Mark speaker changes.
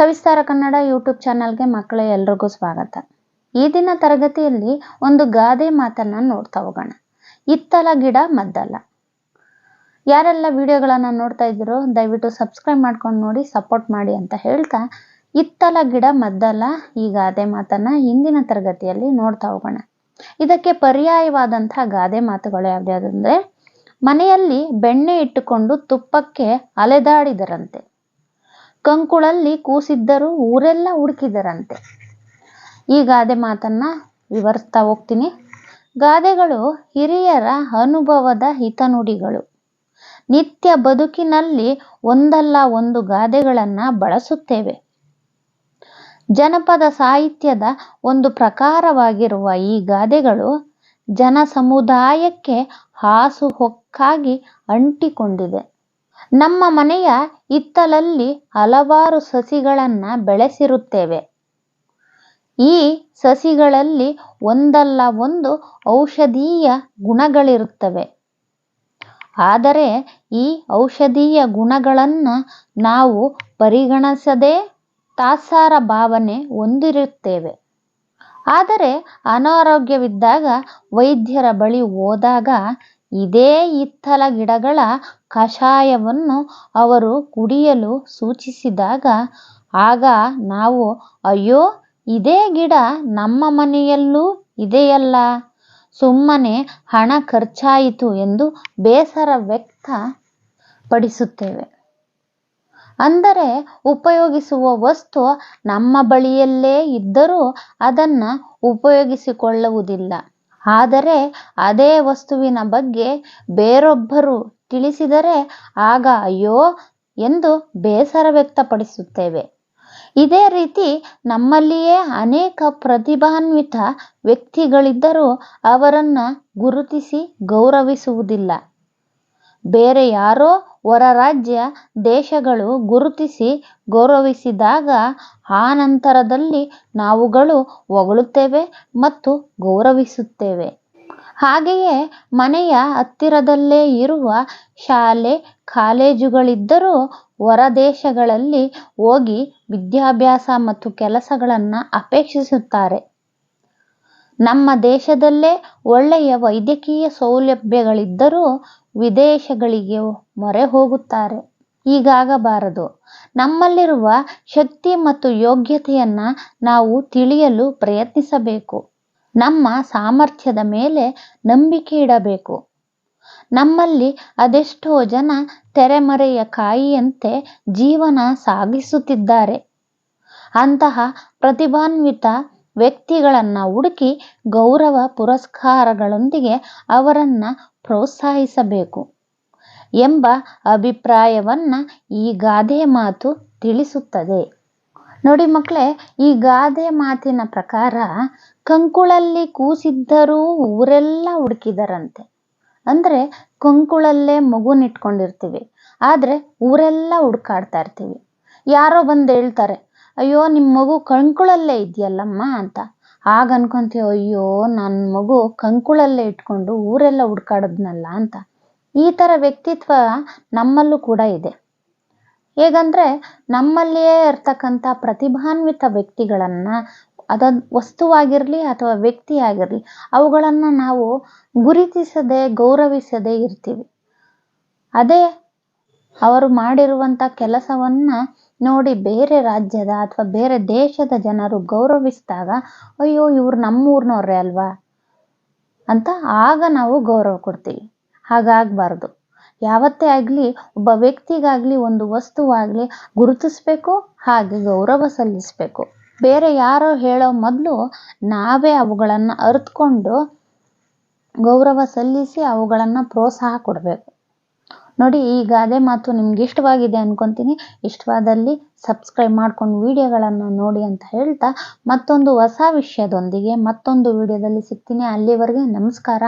Speaker 1: ಸವಿಸ್ತಾರ Kannada YouTube ಚಾನಲ್ಗೆ ಮಕ್ಕಳ ಎಲ್ರಿಗೂ ಸ್ವಾಗತ. ಈ ದಿನ ತರಗತಿಯಲ್ಲಿ ಒಂದು ಗಾದೆ ಮಾತನ್ನ ನೋಡ್ತಾ ಹೋಗೋಣ. ಇತ್ತಲ ಗಿಡ ಮದ್ದಲ್ಲ. ಯಾರೆಲ್ಲ ವಿಡಿಯೋಗಳನ್ನು ನೋಡ್ತಾ ಇದ್ದೀರೋ, ದಯವಿಟ್ಟು ಸಬ್ಸ್ಕ್ರೈಬ್ ಮಾಡ್ಕೊಂಡು ನೋಡಿ, ಸಪೋರ್ಟ್ ಮಾಡಿ ಅಂತ ಹೇಳ್ತಾ ಇತ್ತಲ ಗಿಡ ಮದ್ದಲ್ಲ ಈ ಗಾದೆ ಮಾತನ್ನ ಹಿಂದಿನ ತರಗತಿಯಲ್ಲಿ ನೋಡ್ತಾ ಹೋಗೋಣ. ಇದಕ್ಕೆ ಪರ್ಯಾಯವಾದಂತಹ ಗಾದೆ ಮಾತುಗಳು ಯಾವ್ಯಾವುದಂದ್ರೆ ಮನೆಯಲ್ಲಿ ಬೆಣ್ಣೆ ಇಟ್ಟುಕೊಂಡು ತುಪ್ಪಕ್ಕೆ ಅಲೆದಾಡಿದರಂತೆ. ಕಂಕುಳಲ್ಲಿ ಕೂಸಿದ್ದರೂ ಊರೆಲ್ಲ ಹುಡುಕಿದರಂತೆ. ಈ ಗಾದೆ ಮಾತನ್ನ ವಿವರಿಸ್ತಾ ಹೋಗ್ತೀನಿ. ಗಾದೆಗಳು ಹಿರಿಯರ ಅನುಭವದ ಹಿತನುಡಿಗಳು. ನಿತ್ಯ ಬದುಕಿನಲ್ಲಿ ಒಂದಲ್ಲ ಒಂದು ಗಾದೆಗಳನ್ನು ಬಳಸುತ್ತೇವೆ. ಜನಪದ ಸಾಹಿತ್ಯದ ಒಂದು ಪ್ರಕಾರವಾಗಿರುವ ಈ ಗಾದೆಗಳು ಜನ ಸಮುದಾಯಕ್ಕೆ ಹಾಸುಹೊಕ್ಕಾಗಿ ಅಂಟಿಕೊಂಡಿದೆ. ನಮ್ಮ ಮನೆಯ ಹಿತ್ತಲಲ್ಲಿ ಹಲವಾರು ಸಸಿಗಳನ್ನ ಬೆಳೆಸಿರುತ್ತೇವೆ. ಈ ಸಸಿಗಳಲ್ಲಿ ಒಂದಲ್ಲ ಒಂದು ಔಷಧೀಯ ಗುಣಗಳಿರುತ್ತವೆ. ಆದರೆ ಈ ಔಷಧೀಯ ಗುಣಗಳನ್ನ ನಾವು ಪರಿಗಣಿಸದೆ ತಾತ್ಸಾರ ಭಾವನೆ ಹೊಂದಿರುತ್ತೇವೆ. ಆದರೆ ಅನಾರೋಗ್ಯವಿದ್ದಾಗ ವೈದ್ಯರ ಬಳಿ ಹೋದಾಗ ಇದೇ ಹಿತ್ತಲ ಗಿಡಗಳ ಕಷಾಯವನ್ನು ಅವರು ಕುಡಿಯಲು ಸೂಚಿಸಿದಾಗ, ಆಗ ನಾವು, ಅಯ್ಯೋ, ಇದೇ ಗಿಡ ನಮ್ಮ ಮನೆಯಲ್ಲೂ ಇದೆಯಲ್ಲ? ಸುಮ್ಮನೆ ಹಣ ಖರ್ಚಾಯಿತು ಎಂದು ಬೇಸರ ವ್ಯಕ್ತಪಡಿಸುತ್ತೇವೆ. ಅಂದರೆ ಉಪಯೋಗಿಸುವ ವಸ್ತು ನಮ್ಮ ಬಳಿಯಲ್ಲೇ ಇದ್ದರೂ ಅದನ್ನು ಉಪಯೋಗಿಸಿಕೊಳ್ಳುವುದಿಲ್ಲ. ಆದರೆ ಅದೇ ವಸ್ತುವಿನ ಬಗ್ಗೆ ಬೇರೊಬ್ಬರು ತಿಳಿಸಿದರೆ ಆಗ ಅಯ್ಯೋ ಎಂದು ಬೇಸರ ವ್ಯಕ್ತಪಡಿಸುತ್ತೇವೆ. ಇದೇ ರೀತಿ ನಮ್ಮಲ್ಲಿಯೇ ಅನೇಕ ಪ್ರತಿಭಾನ್ವಿತ ವ್ಯಕ್ತಿಗಳಿದ್ದರೂ ಅವರನ್ನ ಗುರುತಿಸಿ ಗೌರವಿಸುವುದಿಲ್ಲ. ಬೇರೆ ಯಾರೋ ಹೊರ ರಾಜ್ಯ ದೇಶಗಳು ಗುರುತಿಸಿ ಗೌರವಿಸಿದಾಗ ಆ ನಂತರದಲ್ಲಿ ನಾವುಗಳು ಹೊಗಳುತ್ತೇವೆ ಮತ್ತು ಗೌರವಿಸುತ್ತೇವೆ. ಹಾಗೆಯೇ ಮನೆಯ ಹತ್ತಿರದಲ್ಲೇ ಇರುವ ಶಾಲೆ, ಕಾಲೇಜುಗಳಿದ್ದರೂ ಹೊರದೇಶಗಳಲ್ಲಿ ಹೋಗಿ ವಿದ್ಯಾಭ್ಯಾಸ ಮತ್ತು ಕೆಲಸಗಳನ್ನು ಅಪೇಕ್ಷಿಸುತ್ತಾರೆ. ನಮ್ಮ ದೇಶದಲ್ಲೇ ಒಳ್ಳೆಯ ವೈದ್ಯಕೀಯ ಸೌಲಭ್ಯಗಳಿದ್ದರೂ ವಿದೇಶಗಳಿಗೆ ಮೊರೆ ಹೋಗುತ್ತಾರೆ. ಹೀಗಾಗಬಾರದು. ನಮ್ಮಲ್ಲಿರುವ ಶಕ್ತಿ ಮತ್ತು ಯೋಗ್ಯತೆಯನ್ನು ನಾವು ತಿಳಿಯಲು ಪ್ರಯತ್ನಿಸಬೇಕು. ನಮ್ಮ ಸಾಮರ್ಥ್ಯದ ಮೇಲೆ ನಂಬಿಕೆ ಇಡಬೇಕು. ನಮ್ಮಲ್ಲಿ ಅದೆಷ್ಟೋ ಜನ ತೆರೆಮರೆಯ ಕಾಯಿಯಂತೆ ಜೀವನ ಸಾಗಿಸುತ್ತಿದ್ದಾರೆ. ಅಂತಹ ಪ್ರತಿಭಾನ್ವಿತ ವ್ಯಕ್ತಿಗಳನ್ನ ಹುಡುಕಿ ಗೌರವ ಪುರಸ್ಕಾರಗಳೊಂದಿಗೆ ಅವರನ್ನ ಪ್ರೋತ್ಸಾಹಿಸಬೇಕು ಎಂಬ ಅಭಿಪ್ರಾಯವನ್ನ ಈ ಗಾದೆ ಮಾತು ತಿಳಿಸುತ್ತದೆ. ನೋಡಿ ಮಕ್ಕಳೇ, ಈ ಗಾದೆ ಮಾತಿನ ಪ್ರಕಾರ ಕಂಕುಳಲ್ಲಿ ಕೂಸಿದ್ದರೂ ಊರೆಲ್ಲ ಹುಡುಕಿದರಂತೆ. ಅಂದ್ರೆ ಕಂಕುಳಲ್ಲೇ ಮಗುನಿಟ್ಕೊಂಡಿರ್ತೀವಿ ಆದ್ರೆ ಊರೆಲ್ಲ ಹುಡ್ಕಾಡ್ತಾ ಇರ್ತೀವಿ. ಯಾರೋ ಬಂದು ಹೇಳ್ತಾರೆ ಅಯ್ಯೋ ನಿಮ್ಮ ಮಗು ಕಂಕುಳಲ್ಲೇ ಇದೆಯಲ್ಲಮ್ಮ ಅಂತ. ಆಗ ಅನ್ಕೊಂತೀವಿ ಅಯ್ಯೋ ನನ್ನ ಮಗು ಕಂಕುಳಲ್ಲೇ ಇಟ್ಕೊಂಡು ಊರೆಲ್ಲ ಹುಡ್ಕಾಡದ್ನಲ್ಲ ಅಂತ. ಈ ಥರ ವ್ಯಕ್ತಿತ್ವ ನಮ್ಮಲ್ಲೂ ಕೂಡ ಇದೆ. ಹೇಗಂದ್ರೆ, ನಮ್ಮಲ್ಲಿಯೇ ಇರ್ತಕ್ಕಂಥ ಪ್ರತಿಭಾನ್ವಿತ ವ್ಯಕ್ತಿಗಳನ್ನ ಅದ ವಸ್ತುವಾಗಿರಲಿ ಅಥವಾ ವ್ಯಕ್ತಿ ಆಗಿರಲಿ ಅವುಗಳನ್ನ ನಾವು ಗುರುತಿಸದೆ ಗೌರವಿಸದೆ ಇರ್ತೀವಿ. ಅದೇ ಅವರು ಮಾಡಿರುವಂಥ ಕೆಲಸವನ್ನ ನೋಡಿ ಬೇರೆ ರಾಜ್ಯದ ಅಥವಾ ಬೇರೆ ದೇಶದ ಜನರು ಗೌರವಿಸಿದಾಗ, ಅಯ್ಯೋ, ಇವ್ರು ನಮ್ಮೂರ್ನವ್ರೆ ಅಲ್ವಾ ಅಂತ ಆಗ ನಾವು ಗೌರವ ಕೊಡ್ತೀವಿ. ಹಾಗಾಗಬಾರ್ದು. ಯಾವತ್ತೇ ಆಗಲಿ, ಒಬ್ಬ ವ್ಯಕ್ತಿಗಾಗಲಿ, ಒಂದು ವಸ್ತುವಾಗಲಿ ಗುರುತಿಸ್ಬೇಕು, ಹಾಗೆ ಗೌರವ ಸಲ್ಲಿಸಬೇಕು. ಬೇರೆ ಯಾರೋ ಹೇಳೋ ಮೊದಲು ನಾವೇ ಅವುಗಳನ್ನು ಅರಿತುಕೊಂಡು ಗೌರವ ಸಲ್ಲಿಸಿ ಅವುಗಳನ್ನು ಪ್ರೋತ್ಸಾಹ ಕೊಡಬೇಕು. ನೋಡಿ ಈ ಗಾದೆ ಮಾತು ನಿಮ್ಗೆ ಇಷ್ಟವಾಗಿದೆ ಅನ್ಕೊಂತೀನಿ. ಇಷ್ಟವಾದಲ್ಲಿ ಸಬ್ಸ್ಕ್ರೈಬ್ ಮಾಡ್ಕೊಂಡು ವಿಡಿಯೋಗಳನ್ನು ನೋಡಿ ಅಂತ ಹೇಳ್ತಾ ಮತ್ತೊಂದು ಹೊಸ ವಿಷಯದೊಂದಿಗೆ ಮತ್ತೊಂದು ವಿಡಿಯೋದಲ್ಲಿ ಸಿಗ್ತೀನಿ. ಅಲ್ಲಿವರೆಗೆ ನಮಸ್ಕಾರ.